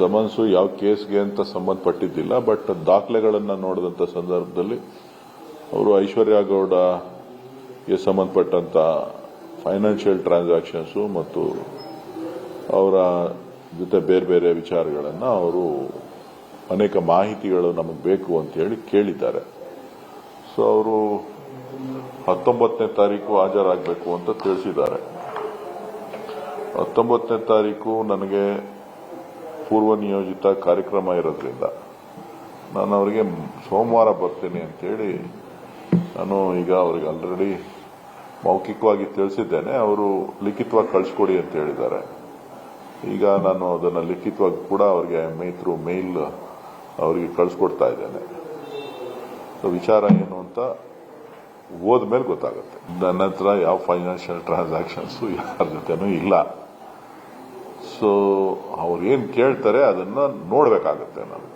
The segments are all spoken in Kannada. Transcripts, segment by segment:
ಸಮನ್ಸು ಯಾವ ಕೇಸ್ಗೆ ಅಂತ ಸಂಬಂಧಪಟ್ಟಿದ್ದಿಲ್ಲ, ಬಟ್ ದಾಖಲೆಗಳನ್ನು ನೋಡಿದಂಥ ಸಂದರ್ಭದಲ್ಲಿ ಅವರು ಐಶ್ವರ್ಯ ಗೌಡಗೆ ಸಂಬಂಧಪಟ್ಟಂತ ಫೈನಾನ್ಷಿಯಲ್ ಟ್ರಾನ್ಸಾಕ್ಷನ್ಸು ಮತ್ತು ಅವರ ಜೊತೆ ಬೇರೆ ಬೇರೆ ವಿಚಾರಗಳನ್ನು ಅವರು ಅನೇಕ ಮಾಹಿತಿಗಳು ನಮಗೆ ಬೇಕು ಅಂತ ಹೇಳಿ ಕೇಳಿದ್ದಾರೆ. ಸೊ ಅವರು ಹತ್ತೊಂಬತ್ತನೇ ತಾರೀಕು ಹಾಜರಾಗಬೇಕು ಅಂತ ತಿಳಿಸಿದ್ದಾರೆ. ಹತ್ತೊಂಬತ್ತನೇ ತಾರೀಕು ನನಗೆ ಪೂರ್ವ ನಿಯೋಜಿತ ಕಾರ್ಯಕ್ರಮ ಇರೋದ್ರಿಂದ ನಾನು ಅವರಿಗೆ ಸೋಮವಾರ ಬರ್ತೀನಿ ಅಂತೇಳಿ ನಾನು ಈಗ ಅವ್ರಿಗೆ ಆಲ್ರೆಡಿ ಮೌಖಿಕವಾಗಿ ತಿಳಿಸಿದ್ದೇನೆ. ಅವರು ಲಿಖಿತವಾಗಿ ಕಳಿಸ್ಕೊಡಿ ಅಂತ ಹೇಳಿದ್ದಾರೆ. ಈಗ ನಾನು ಅದನ್ನು ಲಿಖಿತವಾಗಿ ಕೂಡ ಅವರಿಗೆ ಥ್ರೂ ಮೇಲ್ ಅವರಿಗೆ ಕಳಿಸ್ಕೊಡ್ತಾ ಇದ್ದೇನೆ. ವಿಚಾರ ಏನು ಅಂತ ಹೋದ್ಮೇಲೆ ಗೊತ್ತಾಗುತ್ತೆ. ನನ್ನ ಹತ್ರ ಯಾವ ಫೈನಾನ್ಷಿಯಲ್ ಟ್ರಾನ್ಸಾಕ್ಷನ್ಸು ಯಾರ ಜೊತೆನೂ ಇಲ್ಲ. ಸೊ ಅವ್ರು ಏನು ಕೇಳ್ತಾರೆ ಅದನ್ನ ನೋಡಬೇಕಾಗತ್ತೆ ನಾನು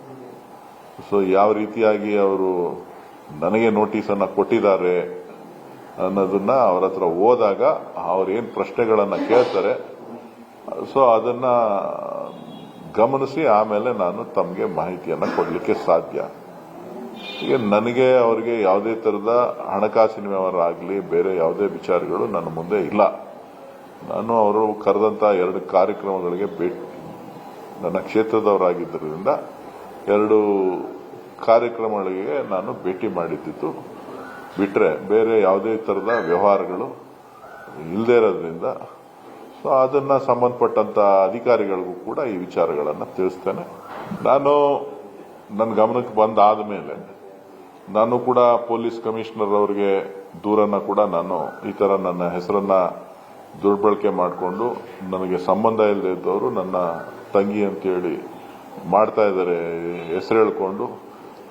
ಸೊ ಯಾವ ರೀತಿಯಾಗಿ ಅವರು ನನಗೆ ನೋಟಿಸ್ ಅನ್ನ ಕೊಟ್ಟಿದ್ದಾರೆ ಅನ್ನೋದನ್ನ ಅವರ ಹತ್ರ ಹೋದಾಗ ಅವ್ರು ಏನು ಪ್ರಶ್ನೆಗಳನ್ನ ಕೇಳ್ತಾರೆ, ಸೊ ಅದನ್ನ ಗಮನಿಸಿ ಆಮೇಲೆ ನಾನು ತಮಗೆ ಮಾಹಿತಿಯನ್ನು ಕೊಡಲಿಕ್ಕೆ ಸಾಧ್ಯ. ಈಗ ನನಗೆ ಅವರಿಗೆ ಯಾವುದೇ ಥರದ ಹಣಕಾಸಿನ ವ್ಯವಹಾರ ಆಗಲಿ, ಬೇರೆ ಯಾವುದೇ ವಿಚಾರಗಳು ನನ್ನ ಮುಂದೆ ಇಲ್ಲ. ನಾನು ಅವರು ಕರೆದಂತ ಎರಡು ಕಾರ್ಯಕ್ರಮಗಳಿಗೆ ಭೇಟಿ ನನ್ನ ಕ್ಷೇತ್ರದವರಾಗಿದ್ದರಿಂದ ಎರಡು ಕಾರ್ಯಕ್ರಮಗಳಿಗೆ ನಾನು ಭೇಟಿ ಮಾಡಿದ್ದಿತ್ತು ಬಿಟ್ರೆ ಬೇರೆ ಯಾವುದೇ ತರದ ವ್ಯವಹಾರಗಳು ಇಲ್ಲದೇ ಇರೋದ್ರಿಂದ ಸೊ ಅದನ್ನ ಸಂಬಂಧಪಟ್ಟಂತ ಅಧಿಕಾರಿಗಳಿಗೂ ಕೂಡ ಈ ವಿಚಾರಗಳನ್ನು ತಿಳಿಸ್ತೇನೆ. ನಾನು ನನ್ನ ಗಮನಕ್ಕೆ ಬಂದಾದ ಮೇಲೆ ನಾನು ಕೂಡ ಪೊಲೀಸ್ ಕಮಿಷನರ್ ಅವರಿಗೆ ದೂರನ್ನ ಕೂಡ ನಾನು ಈ ತರ ನನ್ನ ಹೆಸರನ್ನ ದುರ್ಬಳಕೆ ಮಾಡಿಕೊಂಡು ನನಗೆ ಸಂಬಂಧ ಇಲ್ಲದೆ ಇದ್ದವರು ನನ್ನ ತಂಗಿ ಅಂತೇಳಿ ಮಾಡ್ತಾ ಇದ್ದಾರೆ ಹೆಸರು ಹೇಳ್ಕೊಂಡು,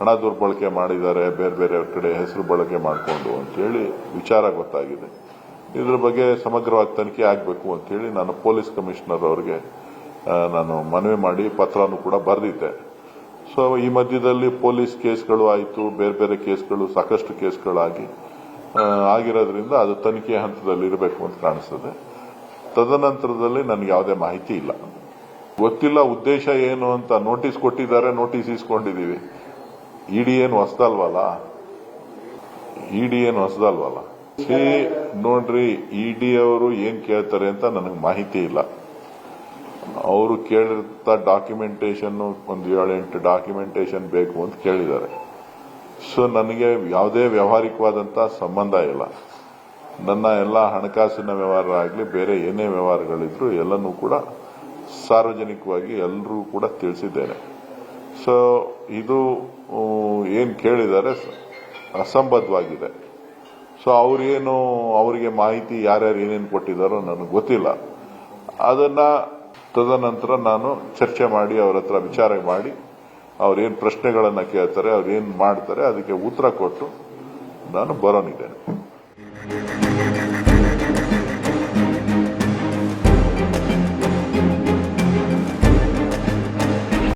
ಹಣ ದುರ್ಬಳಕೆ ಮಾಡಿದ್ದಾರೆ, ಬೇರೆ ಬೇರೆ ಕಡೆ ಹೆಸರು ಬಳಕೆ ಮಾಡಿಕೊಂಡು ಅಂತೇಳಿ ವಿಚಾರ ಗೊತ್ತಾಗಿದೆ. ಇದ್ರ ಬಗ್ಗೆ ಸಮಗ್ರವಾಗಿ ತನಿಖೆ ಆಗಬೇಕು ಅಂತೇಳಿ ನಾನು ಪೊಲೀಸ್ ಕಮಿಷನರ್ ಅವರಿಗೆ ನಾನು ಮನವಿ ಮಾಡಿ ಪತ್ರನೂ ಕೂಡ ಬರೆದಿದ್ದೆ. ಸೊ ಈ ಮಧ್ಯದಲ್ಲಿ ಪೊಲೀಸ್ ಕೇಸ್ಗಳು ಆಯಿತು, ಬೇರೆ ಬೇರೆ ಕೇಸ್ಗಳು, ಸಾಕಷ್ಟು ಕೇಸ್ಗಳಾಗಿ ಆಗಿರೋದ್ರಿಂದ ಅದು ತನಿಖೆ ಹಂತದಲ್ಲಿ ಇರಬೇಕು ಅಂತ ಕಾಣಿಸ್ತದೆ. ತದನಂತರದಲ್ಲಿ ನನಗೆ ಯಾವುದೇ ಮಾಹಿತಿ ಇಲ್ಲ. ಗೊತ್ತಿಲ್ಲ ಉದ್ದೇಶ ಏನು ಅಂತ ನೋಟಿಸ್ ಕೊಟ್ಟಿದ್ದಾರೆ, ನೋಟಿಸ್ ಇಸ್ಕೊಂಡಿದ್ದೀವಿ ಇಡಿ ಏನು ಹೊಸದಲ್ವಲ್ಲ? ಇಡಿ ಏನು ಹೊಸದಲ್ವಲ್ಲ? ಸಿ ನೋಡ್ರಿ, ಇಡಿ ಅವರು ಏನ್ ಕೇಳ್ತಾರೆ ಅಂತ ನನಗೆ ಮಾಹಿತಿ ಇಲ್ಲ. ಅವರು ಕೇಳಿರ್ತ ಡಾಕ್ಯುಮೆಂಟೇಶನ್ ಒಂದು ಏಳೆಂಟು ಡಾಕ್ಯುಮೆಂಟೇಶನ್ ಬೇಕು ಅಂತ ಕೇಳಿದ್ದಾರೆ. ಸೊ ನನಗೆ ಯಾವುದೇ ವ್ಯಾವಹಾರಿಕವಾದಂತ ಸಂಬಂಧ ಇಲ್ಲ. ನನ್ನ ಎಲ್ಲ ಹಣಕಾಸಿನ ವ್ಯವಹಾರ ಆಗಲಿ ಬೇರೆ ಏನೇ ವ್ಯವಹಾರಗಳಿದ್ರು ಎಲ್ಲನೂ ಕೂಡ ಸಾರ್ವಜನಿಕವಾಗಿ ಎಲ್ಲರೂ ಕೂಡ ತಿಳಿಸಿದ್ದೇನೆ. ಸೊ ಇದು ಏನು ಕೇಳಿದ್ದಾರೆ ಅಸಂಬದ್ಧವಾಗಿದೆ. ಸೊ ಅವ್ರೇನು ಅವರಿಗೆ ಮಾಹಿತಿ ಯಾರ್ಯಾರು ಏನೇನು ಕೊಟ್ಟಿದ್ದಾರೋ ನನಗೆ ಗೊತ್ತಿಲ್ಲ. ಅದನ್ನ ತದನಂತರ ನಾನು ಚರ್ಚೆ ಮಾಡಿ, ಅವರ ಹತ್ರ ವಿಚಾರ ಮಾಡಿ ಅವ್ರೇನ್ ಪ್ರಶ್ನೆಗಳನ್ನು ಕೇಳ್ತಾರೆ ಏನು ಮಾಡ್ತಾರೆ ಅದಕ್ಕೆ ಉತ್ತರ ಕೊಟ್ಟು ನಾನು ಬರೋನಿದ್ದೇನೆ.